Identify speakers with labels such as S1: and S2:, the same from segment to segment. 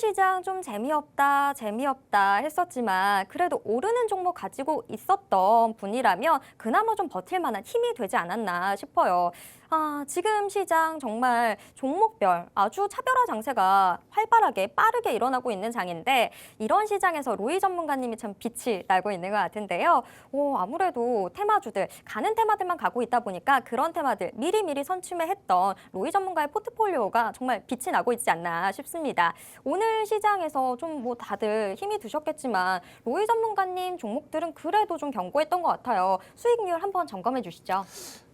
S1: 시장 좀 재미없다, 재미없다 했었지만 그래도 오르는 종목 가지고 있었던 분이라면 그나마 좀 버틸 만한 힘이 되지 않았나 싶어요. 아, 지금 시장 정말 종목별 아주 차별화 장세가 활발하게 빠르게 일어나고 있는 장인데 이런 시장에서 로이 전문가님이 참 빛이 나고 있는 것 같은데요. 오, 아무래도 테마주들 가는 테마들만 가고 있다 보니까 그런 테마들 미리미리 선취매했던 로이 전문가의 포트폴리오가 정말 빛이 나고 있지 않나 싶습니다. 오늘 시장에서 좀 뭐 다들 힘이 드셨겠지만 로이 전문가님 종목들은 그래도 좀 견고했던 것 같아요. 수익률 한번 점검해 주시죠.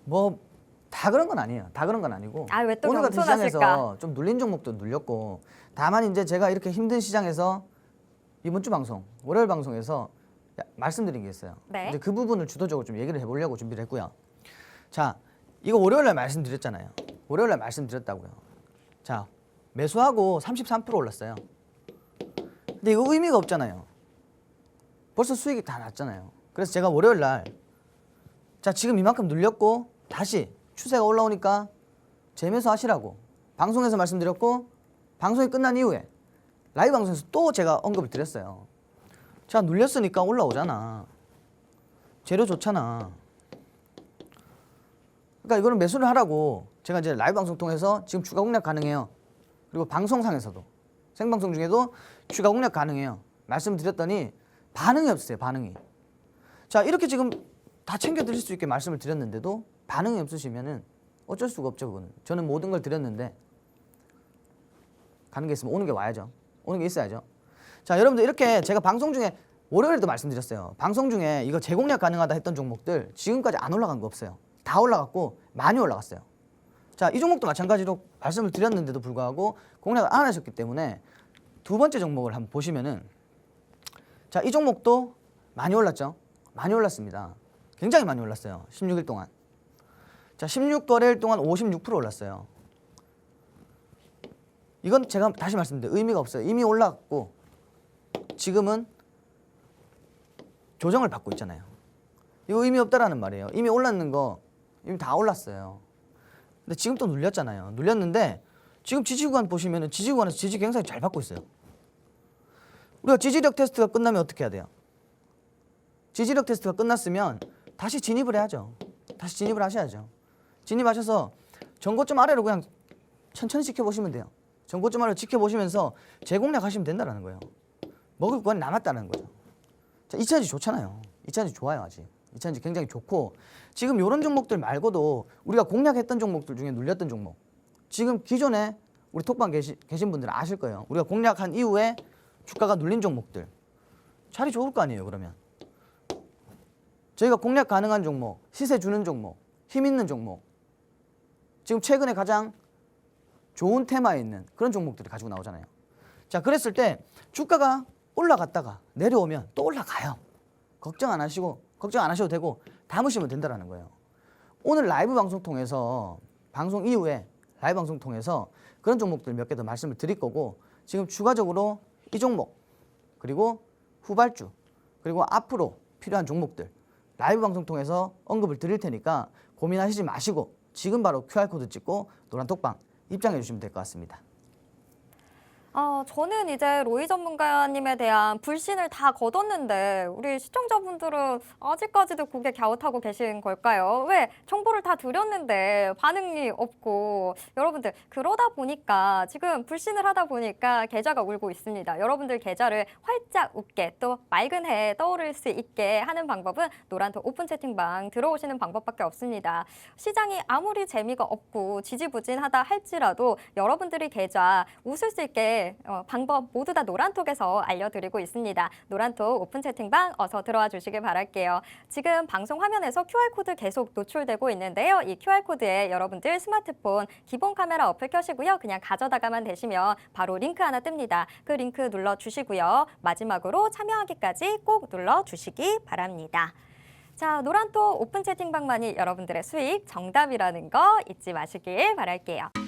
S2: 뭐 다 그런 건 아니에요. 다 그런 건 아니고
S1: 아, 왜또
S2: 오늘 같은? 시장에서 좀 눌린 종목도 눌렸고 다만 이제 제가 이렇게 힘든 시장에서 이번 주 방송 월요일 방송에서 야- 말씀드린 게 있어요.
S1: 네.
S2: 이제 그 부분을 주도적으로 좀 얘기를 해보려고 준비를 했고요. 자, 이거 월요일날 말씀드렸잖아요. 월요일날 말씀드렸다고요. 자, 매수하고 33% 올랐어요. 근데 이거 의미가 없잖아요. 벌써 수익이 다 났잖아요. 그래서 제가 월요일날 자 지금 이만큼 눌렸고 다시 추세가 올라오니까 재매수 하시라고 방송에서 말씀드렸고 방송이 끝난 이후에 라이브 방송에서 또 제가 언급을 드렸어요. 자 눌렸으니까 올라오잖아. 재료 좋잖아. 그러니까 이거는 매수를 하라고 제가 이제 라이브 방송 통해서 지금 추가 공략 가능해요. 그리고 방송상에서도 생방송 중에도 추가 공략 가능해요. 말씀드렸더니 반응이 없어요. 반응이. 자 이렇게 지금 다 챙겨 드릴 수 있게 말씀을 드렸는데도 반응이 없으시면은 어쩔 수가 없죠 그거는. 저는 모든 걸 드렸는데 가는 게 있으면 오는 게 와야죠. 오는 게 있어야죠. 자 여러분들 이렇게 제가 방송 중에 월요일에도 말씀드렸어요. 방송 중에 이거 재공략 가능하다 했던 종목들 지금까지 안 올라간 거 없어요. 다 올라갔고 많이 올라갔어요. 자 이 종목도 마찬가지로 말씀을 드렸는데도 불구하고 공략을 안 하셨기 때문에 두 번째 종목을 한번 보시면은 자 이 종목도 많이 올랐죠? 많이 올랐습니다. 굉장히 많이 올랐어요. 16일 동안 자, 16거래일 동안 56% 올랐어요. 이건 제가 다시 말씀드려요. 의미가 없어요. 이미 올랐고 지금은 조정을 받고 있잖아요. 이거 의미 없다라는 말이에요. 이미 올랐는 거 이미 다 올랐어요. 근데 지금 또 눌렸잖아요. 눌렸는데 지금 지지구간 보시면은 지지구간에서 지지 굉장히 잘 받고 있어요. 우리가 지지력 테스트가 끝나면 어떻게 해야 돼요? 지지력 테스트가 끝났으면 다시 진입을 해야죠. 다시 진입을 하셔야죠. 진입하셔서 전고점 아래로 그냥 천천히 지켜보시면 돼요. 전고점 아래로 지켜보시면서 재공략하시면 된다는 거예요. 먹을 건 남았다는 거죠. 자, 2차전지 좋잖아요. 2차전지 좋아요 아직. 2차전지 굉장히 좋고 지금 이런 종목들 말고도 우리가 공략했던 종목들 중에 눌렸던 종목 지금 기존에 우리 톡방 계시, 계신 분들은 아실 거예요. 우리가 공략한 이후에 주가가 눌린 종목들 자리 좋을 거 아니에요 그러면 저희가 공략 가능한 종목 시세 주는 종목 힘 있는 종목 지금 최근에 가장 좋은 테마에 있는 그런 종목들을 가지고 나오잖아요. 자, 그랬을 때 주가가 올라갔다가 내려오면 또 올라가요. 걱정 안 하시고 걱정 안 하셔도 되고 담으시면 된다라는 거예요. 오늘 라이브 방송 통해서 방송 이후에 라이브 방송 통해서 그런 종목들 몇 개 더 말씀을 드릴 거고 지금 추가적으로 이 종목 그리고 후발주 그리고 앞으로 필요한 종목들 라이브 방송 통해서 언급을 드릴 테니까 고민하시지 마시고 지금 바로 QR코드 찍고 노란 톡방 입장해 주시면 될 것 같습니다.
S1: 아, 저는 이제 로이 전문가님에 대한 불신을 다 거뒀는데 우리 시청자분들은 아직까지도 고개 갸웃하고 계신 걸까요? 왜 정보를 다 드렸는데 반응이 없고 여러분들 그러다 보니까 지금 불신을 하다 보니까 계좌가 울고 있습니다. 여러분들 계좌를 활짝 웃게 또 맑은 해 떠오를 수 있게 하는 방법은 노란톡 오픈 채팅방 들어오시는 방법밖에 없습니다. 시장이 아무리 재미가 없고 지지부진하다 할지라도 여러분들이 계좌 웃을 수 있게 어, 방법 모두 다 노란톡에서 알려드리고 있습니다. 노란톡 오픈 채팅방 어서 들어와 주시길 바랄게요. 지금 방송 화면에서 QR코드 계속 노출되고 있는데요. 이 QR코드에 여러분들 스마트폰 기본 카메라 어플 켜시고요. 그냥 가져다가만 되시면 바로 링크 하나 뜹니다. 그 링크 눌러주시고요. 마지막으로 참여하기까지 꼭 눌러주시기 바랍니다. 자, 노란톡 오픈 채팅방만이 여러분들의 수익 정답이라는 거 잊지 마시길 바랄게요.